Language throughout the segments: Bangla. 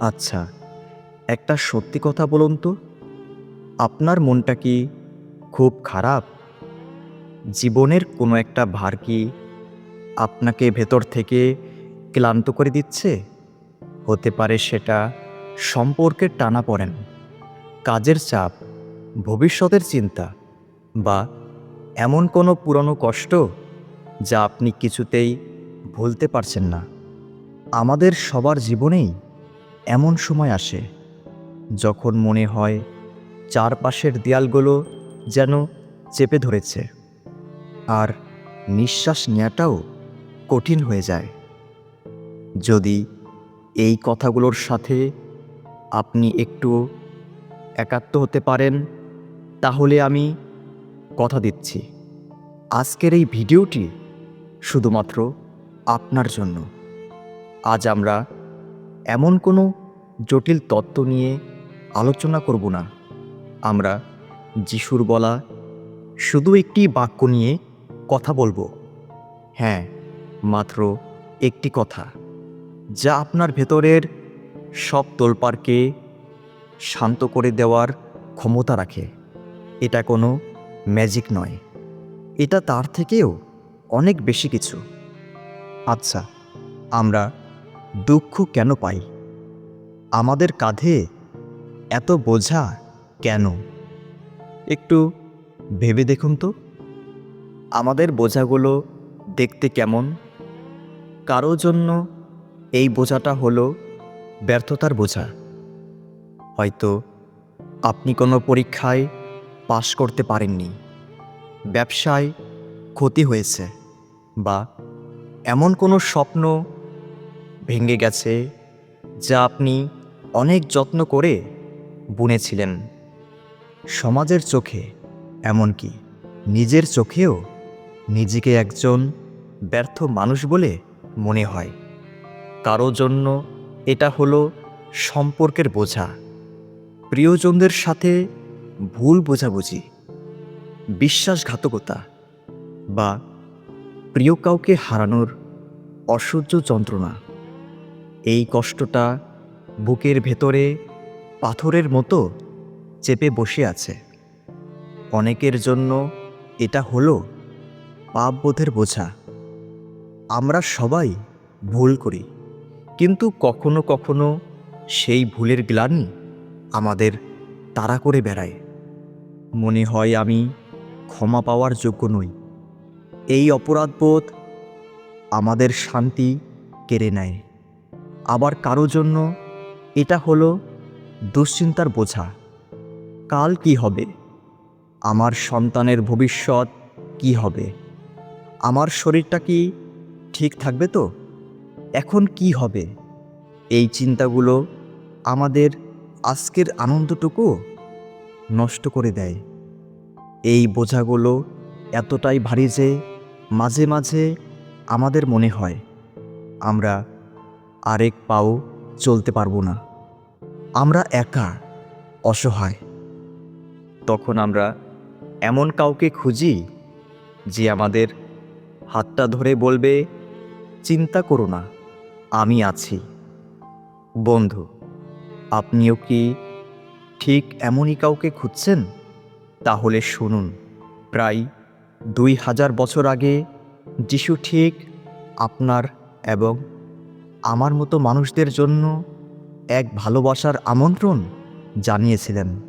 আচ্ছা একটা সত্যি কথা বলুন তো। আপনার মনটা কি খুব খারাপ? জীবনের কোনো একটা ভার কি আপনাকে ভেতর থেকে ক্লান্ত করে দিচ্ছে? হতে পারে সেটা সম্পর্কের টানা পড়েন। কাজের চাপ, ভবিষ্যতের চিন্তা বা এমন কোনো পুরনো কষ্ট যা আপনি কিছুতেই ভুলতে পারছেন না। আমাদের সবার জীবনেই এমন সময় আসে, যখন মনে হয় চারপাশের দেয়ালগুলো যেন চেপে ধরেছে আর নিঃশ্বাস নেওয়াটাও কঠিন হয়ে যায়। যদি এই কথাগুলোর সাথে আপনি একটু একাত্ম হতে পারেন, তাহলে আমি কথা দিচ্ছি। আজকের এই ভিডিওটি শুধুমাত্র আপনার জন্য। আজ আমরা এমন কোনো জটিল তত্ত্ব নিয়ে আলোচনা করব না। আমরা যিশুর বলা শুধু একটি বাক্য নিয়ে কথা বলব। হ্যাঁ মাত্র একটি কথা, যা আপনার ভেতরের সব তোলপাড়কে শান্ত করে দেওয়ার ক্ষমতা রাখে। এটা কোনো ম্যাজিক নয়, এটা তার থেকেও অনেক বেশি কিছু। আচ্ছা আমরা দুঃখ কেন পাই? আমাদের কাঁধে এত বোঝা কেন? একটু ভেবে দেখুন তো। আমাদের বোঝাগুলো দেখতে কেমন? কারও জন্য এই বোঝাটা হলো ব্যর্থতার বোঝা। হয়তো আপনি কোনো পরীক্ষায় পাশ করতে পারেননি। ব্যবসায় ক্ষতি হয়েছে বা এমন কোনো স্বপ্ন ভেঙে গেছে, যা আপনি অনেক যত্ন করে বুনেছিলেন। সমাজের চোখে, এমনকি নিজের চোখেও নিজেকে একজন ব্যর্থ মানুষ বলে মনে হয়। কারও জন্য এটা হলো সম্পর্কের বোঝা। প্রিয়জনদের সাথে ভুল বোঝাবুঝি, বিশ্বাসঘাতকতা বা প্রিয় কাউকে হারানোর অসহ্য যন্ত্রণা। এই কষ্টটা বুকের ভেতরে পাথরের মতো চেপে বসে আছে। অনেকের জন্য এটা হলো পাপবোধের বোঝা। আমরা সবাই ভুল করি, কিন্তু কখনো কখনো সেই ভুলের গ্লানি আমাদের তাড়া করে বেড়ায়। মনে হয় আমি ক্ষমা পাওয়ার যোগ্য নই। এই অপরাধবোধ আমাদের শান্তি কেড়ে নেয়। আবার কারও জন্য? এটা হলো দুশ্চিন্তার বোঝা। কাল কি হবে? আমার সন্তানের ভবিষ্যৎ কি হবে? আমার শরীরটা কি ঠিক থাকবে তো? এখন কি হবে? এই চিন্তাগুলো আমাদের আজকের আনন্দটুকু নষ্ট করে দেয়। এই বোঝাগুলো এতটাই ভারী যে মাঝে মাঝে আমাদের মনে হয়। আমরা আরেক পাও চলতে পারব না। আমরা একা অসহায়। তখন আমরা এমন কাউকে খুঁজি যে আমাদের হাতটা ধরে বলবে, চিন্তা করো না, আমি আছি। বন্ধু, আপনিও কি ঠিক এমনই কাউকে খুঁজছেন? তাহলে শুনুন, প্রায় দুই হাজার বছর আগে যিশু ঠিক আপনার এবং আমার মতো মানুষদের জন্য এক ভালোবাসার আমন্ত্রণ জানিয়েছিলেন।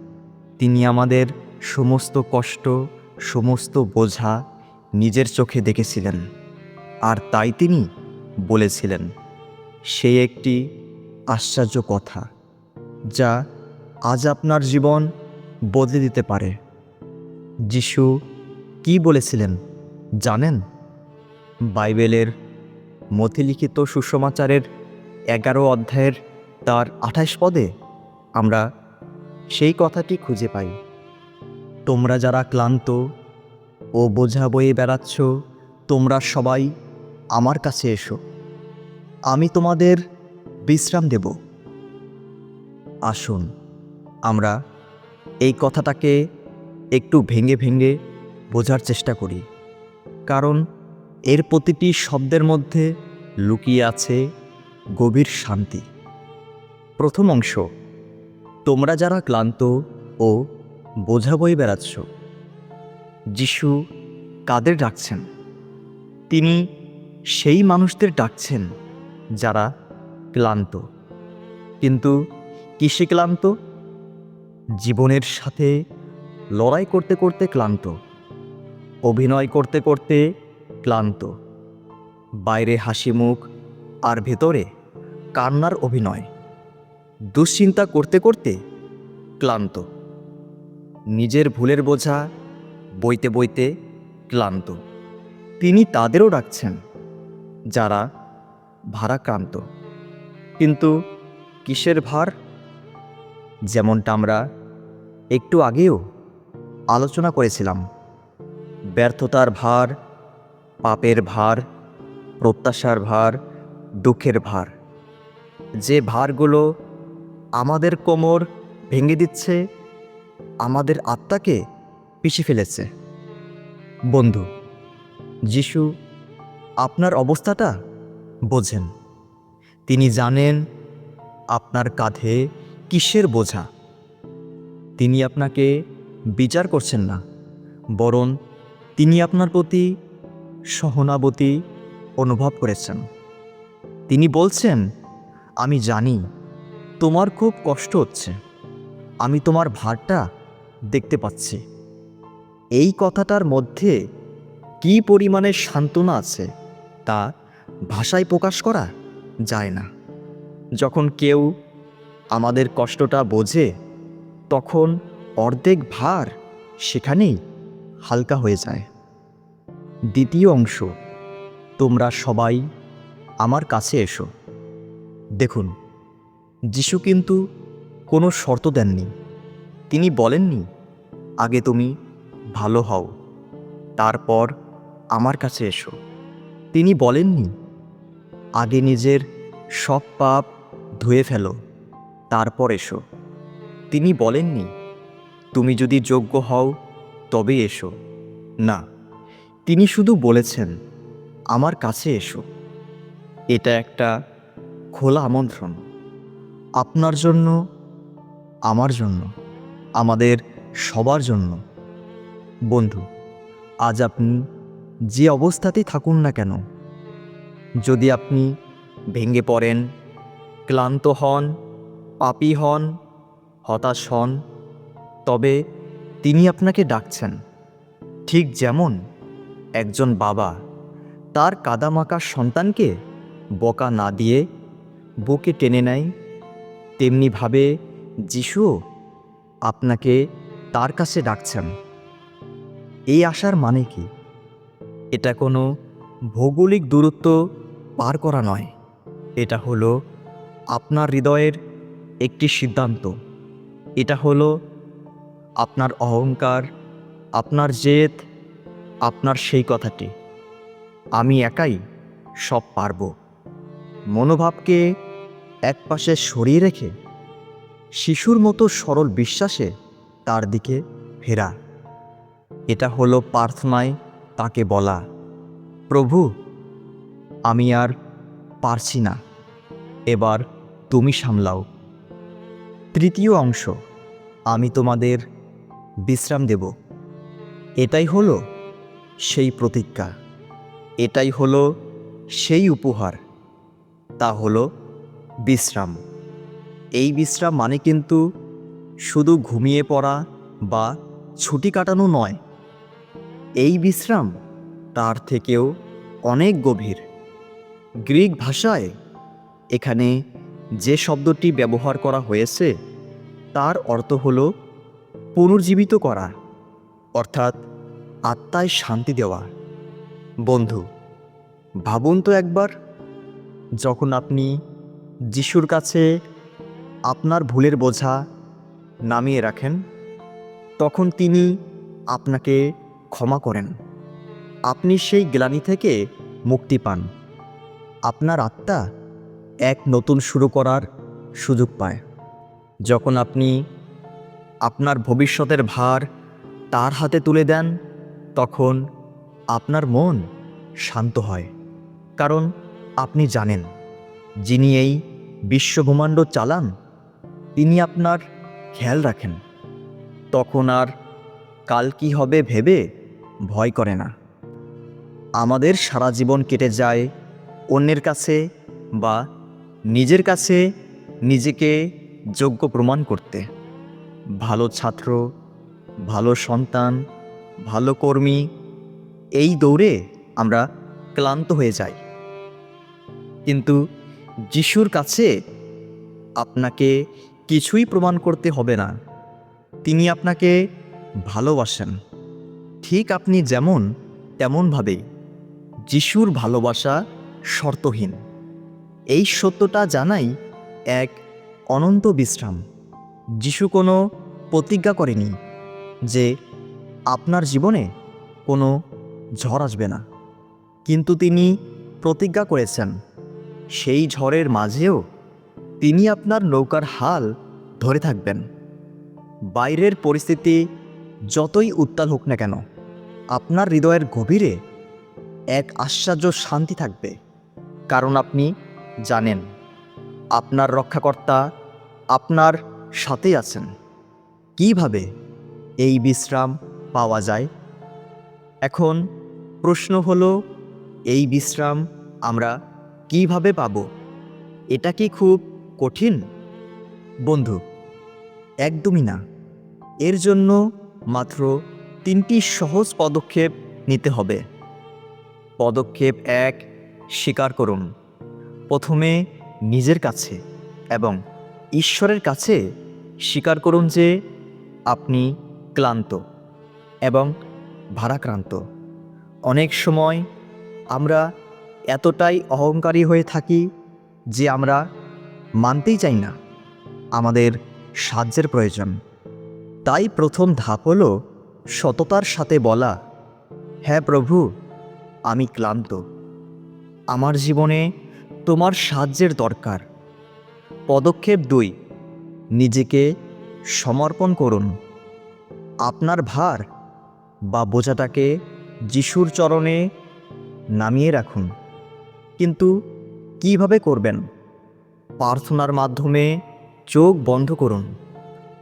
তিনি আমাদের সমস্ত কষ্ট, সমস্ত বোঝা নিজের চোখে দেখেছিলেন। আর তাই তিনি বলেছিলেন সেই একটি আশ্চর্য কথা, যা আজ আপনার জীবন বদলে দিতে পারে। যিশু কি বলেছিলেন জানেন? বাইবেলের মতিলিখিত সুসমাচারের এগারো অধ্যায়ের তার আঠাশ পদে আমরা সেই কথাটি খুঁজে পাই। তোমরা যারা ক্লান্ত ও বোঝা বয়ে বেড়াচ্ছ, তোমরা সবাই আমার কাছে এসো। আমি তোমাদের বিশ্রাম দেব। আসুন, আমরা এই কথাটাকে একটু ভেঙে ভেঙে বোঝার চেষ্টা করি। কারণ এর প্রতিটি শব্দের মধ্যে লুকিয়ে আছে গভীর শান্তি। প্রথম অংশ, তোমরা যারা ক্লান্ত ও বোঝা বয়ে বেড়াচ্ছ, যিশু কাদের ডাকছেন? তিনি সেই মানুষদের ডাকছেন যারা ক্লান্ত। কিন্তু কিসে ক্লান্ত? জীবনের সাথে লড়াই করতে করতে ক্লান্ত, অভিনয় করতে করতে ক্লান্ত। বাইরে হাসি মুখ আর ভেতরে কান্নার অভিনয়। দুশ্চিন্তা করতে করতে ক্লান্ত। নিজের ভুলের বোঝা বইতে বইতে ক্লান্ত। তিনি তাদেরও ডাকছেন, যারা ভারাক্রান্ত। কিন্তু কিসের ভার? যেমনটা আমরা একটু আগেও আলোচনা করেছিলাম, ব্যর্থতার ভার পাপের ভার, প্রত্যাশার ভার, দুঃখের ভার। যে ভারগুলো আমাদের কোমর ভেঙে দিচ্ছে, আমাদের আত্মাকে পিষে ফেলেছে। বন্ধু, যিশু আপনার অবস্থাটা বোঝেন। তিনি জানেন আপনার কাঁধে কিসের বোঝা। তিনি আপনাকে বিচার করছেন না, বরং তিনি আপনার প্রতি সহনাবতী অনুভব করেছেন। তিনি বলছেন, আমি জানি, তোমার খুব কষ্ট হচ্ছে। আমি তোমার ভারটা দেখতে পাচ্ছি। এই কথাটার মধ্যে কি পরিমাণে সান্ত্বনা আছে তা ভাষায় প্রকাশ করা যায় না। যখন কেউ আমাদের কষ্টটা বোঝে, তখন অর্ধেক ভার সেখানেই হালকা হয়ে যায়। দ্বিতীয় অংশ, তোমরা সবাই আমার কাছে এসো। দেখুন, যিশু কিন্তু কোনো শর্ত দেননি। তিনি বলেননি, আগে তুমি ভালো হও, তারপর আমার কাছে এসো। তিনি বলেননি, আগে নিজের সব পাপ ধুয়ে ফেলো, তারপর এসো। তিনি বলেননি, তুমি যদি যোগ্য হও তবে এসো। না তিনি শুধু বলেছেন, আমার কাছে এসো। এটা একটা খোলা আমন্ত্রণ। আপনার জন্য, আমার জন্য, আমাদের সবার জন্য। বন্ধু, আজ আপনি যে অবস্থাতেই থাকুন না কেন, যদি আপনি ভেঙে পড়েন, ক্লান্ত হন, পাপী হন, হতাশ হন, তবে তিনি আপনাকে ডাকছেন, ঠিক যেমন একজন বাবা তার কাদামাকা সন্তানকে বকা না দিয়ে বুকে টেনে নেয়। তেমনিভাবে যিশুও আপনাকে তার কাছে ডাকছেন। এই আসার মানে কি? এটা কোনো ভৌগোলিক দূরত্ব পার করা নয়। এটা হলো আপনার হৃদয়ের একটি সিদ্ধান্ত। এটা হলো আপনার অহংকার, আপনার জেদ আপনার সেই কথাটি। আমি একাই সব পারব। মনোভাবকে একপাশে সরিয়ে রেখে শিশুর মতো সরল বিশ্বাসে তার দিকে ফেরা। এটা হলো প্রার্থনায় তাকে বলা। প্রভু, আমি আর পারছি না। এবার তুমি সামলাও। তৃতীয় অংশ, আমি তোমাদের বিশ্রাম দেব। এটাই হলো সেই প্রতিজ্ঞা। এটাই হলো সেই উপহার। তা হলো বিশ্রাম। এই বিশ্রাম মানে কিন্তু শুধু ঘুমিয়ে পড়া বা ছুটি কাটানো নয়। এই বিশ্রাম তার থেকেও অনেক গভীর। গ্রিক ভাষায় এখানে যে শব্দটি ব্যবহার করা হয়েছে, তার অর্থ হল পুনর্জীবিত করা। অর্থাৎ আত্মায় শান্তি দেওয়া। বন্ধু, ভাবুন তো একবার, যখন আপনি যিশুর কাছে আপনার ভুলের বোঝা নামিয়ে রাখেন, তখন তিনি আপনাকে ক্ষমা করেন। আপনি সেই গ্লানি থেকে মুক্তি পান। আপনার আত্মা এক নতুন শুরু করার সুযোগ পায়। যখন আপনি আপনার ভবিষ্যতের ভার তার হাতে তুলে দেন তখন আপনার মন শান্ত হয়। কারণ আপনি জানেন, যিনি এই বিশ্বব্রহ্মাণ্ড চালান, তিনি আপনার খেয়াল রাখেন। তখন আর কাল কি হবে ভেবে ভয় করে না। আমাদের সারা জীবন কেটে যায় অন্যের কাছে বা নিজের কাছে নিজেকে যোগ্য প্রমাণ করতে। ভালো ছাত্র, ভালো সন্তান ভালো কর্মী, এই দৌড়ে আমরা ক্লান্ত হয়ে যাই। কিন্তু যিশুর কাছে আপনাকে কিছুই প্রমাণ করতে হবে না। তিনি আপনাকে ভালোবাসেন। ঠিক আপনি যেমন, তেমনভাবেই যিশুর ভালোবাসা শর্তহীন। এই সত্যটা জানাই এক অনন্ত বিশ্রাম। যিশু কোনো প্রতিজ্ঞা করেনি যে আপনার জীবনে কোনো ঝড় আসবে না। কিন্তু তিনি প্রতিজ্ঞা করেছেন, সেই ঝড়ের মাঝেও তিনি আপনার নৌকার হাল ধরে থাকবেন। বাইরের পরিস্থিতি যতই উত্তাল হোক না কেন, আপনার হৃদয়ের গভীরে এক আশ্চর্য শান্তি থাকবে। কারণ আপনি জানেন, আপনার রক্ষাকর্তা আপনার সাথেই আছেন। কীভাবে এই বিশ্রাম পাওয়া যায়। এখন প্রশ্ন হলো, এই বিশ্রাম আমরা কীভাবে পাব? এটা কি খুব কঠিন? বন্ধু, একদমই না। এর জন্য মাত্র তিনটি সহজ পদক্ষেপ নিতে হবে। পদক্ষেপ এক, স্বীকার করুন। প্রথমে নিজের কাছে এবং ঈশ্বরের কাছে স্বীকার করুন যে আপনি ক্লান্ত। এবং ভারাক্রান্ত। অনেক সময় আমরা এতটাই অহংকারী হয়ে থাকি যে আমরা মানতেই চাই না আমাদের সাহায্যের প্রয়োজন। তাই প্রথম ধাপ হলো সততার সাথে বলা হ্যাঁ প্রভু, আমি ক্লান্ত। আমার জীবনে তোমার সাহায্যের দরকার। পদক্ষেপ দুই, নিজেকে সমর্পণ করুন। আপনার ভার বা বোঝাটাকে যিশুর চরণে নামিয়ে রাখুন। কিন্তু কীভাবে করবেন? প্রার্থনার মাধ্যমে চোখ বন্ধ করুন।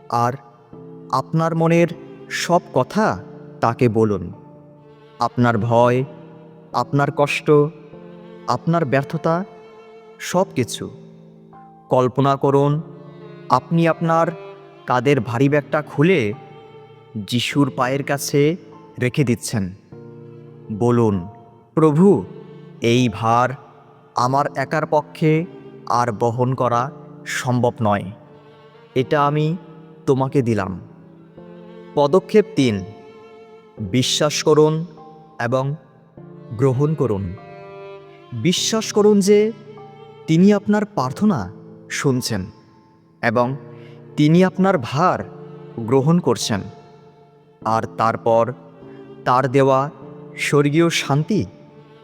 আর আপনার মনের সব কথা তাকে বলুন। আপনার ভয়, আপনার কষ্ট, আপনার ব্যর্থতা সব কিছু কল্পনা করুন, আপনি আপনার কাদের ভারী ব্যাগটা খুলে যিশুর পায়ের কাছে রেখে দিচ্ছেন। বলুন, প্রভু, এই ভার আমার একার পক্ষে আর বহন করা সম্ভব নয়। এটা আমি তোমাকে দিলাম। পদক্ষেপ তিন, বিশ্বাস করুন এবং গ্রহণ করুন। বিশ্বাস করুন যে তিনি আপনার প্রার্থনা শুনছেন এবং তিনি আপনার ভার গ্রহণ করছেন। আর তারপর তার দেওয়া স্বর্গীয় শান্তি,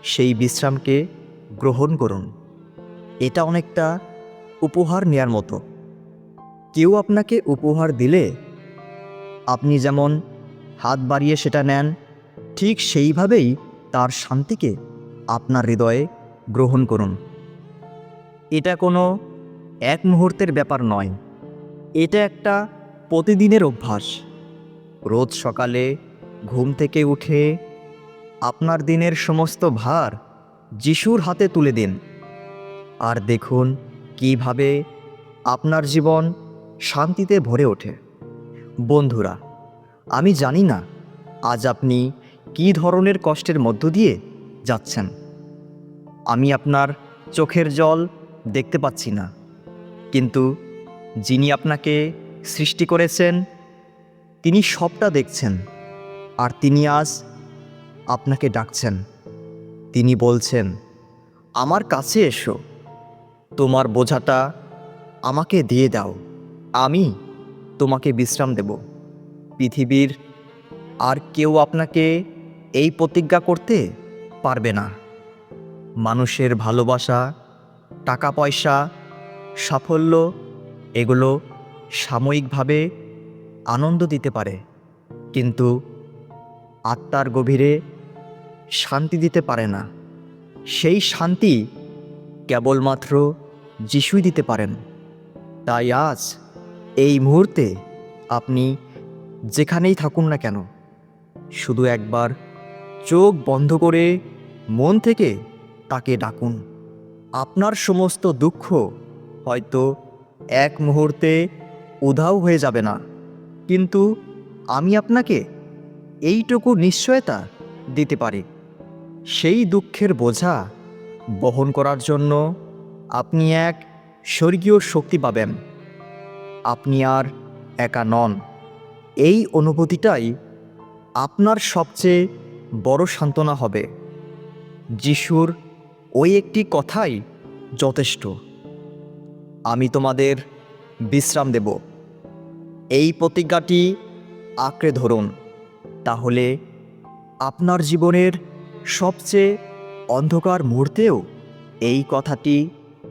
সেই বিশ্রামকে গ্রহণ করুন। এটা অনেকটা উপহার নেয়ার মতো। কেউ আপনাকে উপহার দিলে আপনি যেমন হাত বাড়িয়ে সেটা নেন, ঠিক সেইভাবেই তার শান্তিকে আপনার হৃদয়ে গ্রহণ করুন। এটা কোনো এক মুহূর্তের ব্যাপার নয়। এটা একটা প্রতিদিনের অভ্যাস। রোজ সকালে ঘুম থেকে উঠে আপনার দিনের সমস্ত ভার যিশুর হাতে তুলে দিন। আর দেখুন কীভাবে আপনার জীবন শান্তিতে ভরে ওঠে। বন্ধুরা, আমি জানি না আজ আপনি কী ধরনের কষ্টের মধ্য দিয়ে যাচ্ছেন। আমি আপনার চোখের জল দেখতে পাচ্ছি না। কিন্তু যিনি আপনাকে সৃষ্টি করেছেন, তিনি সবটা দেখছেন। আর তিনি আজ আপনাকে ডাকছেন। তিনি বলছেন, আমার কাছে এসো। তোমার বোঝাটা আমাকে দিয়ে দাও। আমি তোমাকে বিশ্রাম দেব। পৃথিবীর আর কেউ আপনাকে এই প্রতিজ্ঞা করতে পারবে না। মানুষের ভালোবাসা টাকা পয়সা সাফল্য, এগুলো সাময়িকভাবে আনন্দ দিতে পারে। কিন্তু আত্মার গভীরে শান্তি দিতে পারে না। সেই শান্তি কেবলমাত্র যিশুই দিতে পারেন। তাই আজ এই মুহূর্তে আপনি যেখানেই থাকুন না কেন, শুধু একবার চোখ বন্ধ করে মন থেকে তাকে ডাকুন। আপনার সমস্ত দুঃখ হয়তো এক মুহূর্তে উধাও হয়ে যাবে না। কিন্তু আমি আপনাকে এইটুকু নিশ্চয়তা দিতে পারি। সেই দুঃখের বোঝা বহন করার জন্য আপনি এক স্বর্গীয় শক্তি পাবেন। আপনি আর একা নন। এই অনুভূতিটাই আপনার সবচেয়ে বড় সান্ত্বনা হবে। যিশুর ওই একটি কথাই যথেষ্ট। আমি তোমাদের বিশ্রাম দেব। এই প্রতিজ্ঞাটি আঁকড়ে ধরুন। তাহলে আপনার জীবনের সবচেয়ে অন্ধকার মুহূর্তেও এই কথাটি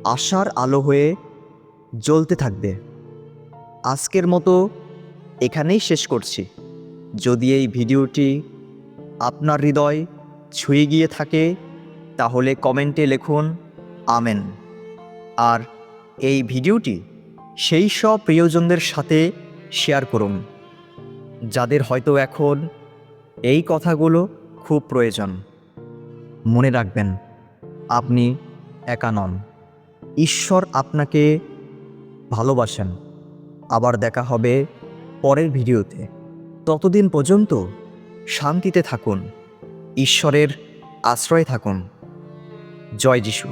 আশার আলো হয়ে জ্বলতে থাকবে। আজকের মতো এখানেই শেষ করছি। যদি এই ভিডিওটি আপনার হৃদয় ছুঁয়ে গিয়ে থাকে, তাহলে কমেন্টে লিখুন, আমেন। আর এই ভিডিওটি সেই সব প্রিয়জনদের সাথে শেয়ার করুন, যাদের হয়তো এখন এই কথাগুলো খুব প্রয়োজন। মনে রাখবেন, আপনি একা নন। ঈশ্বর আপনাকে ভালোবাসেন। আবার দেখা হবে পরের ভিডিওতে। ততদিন পর্যন্ত শান্তিতে থাকুন, ঈশ্বরের আশ্রয়ে থাকুন। জয় যিশু।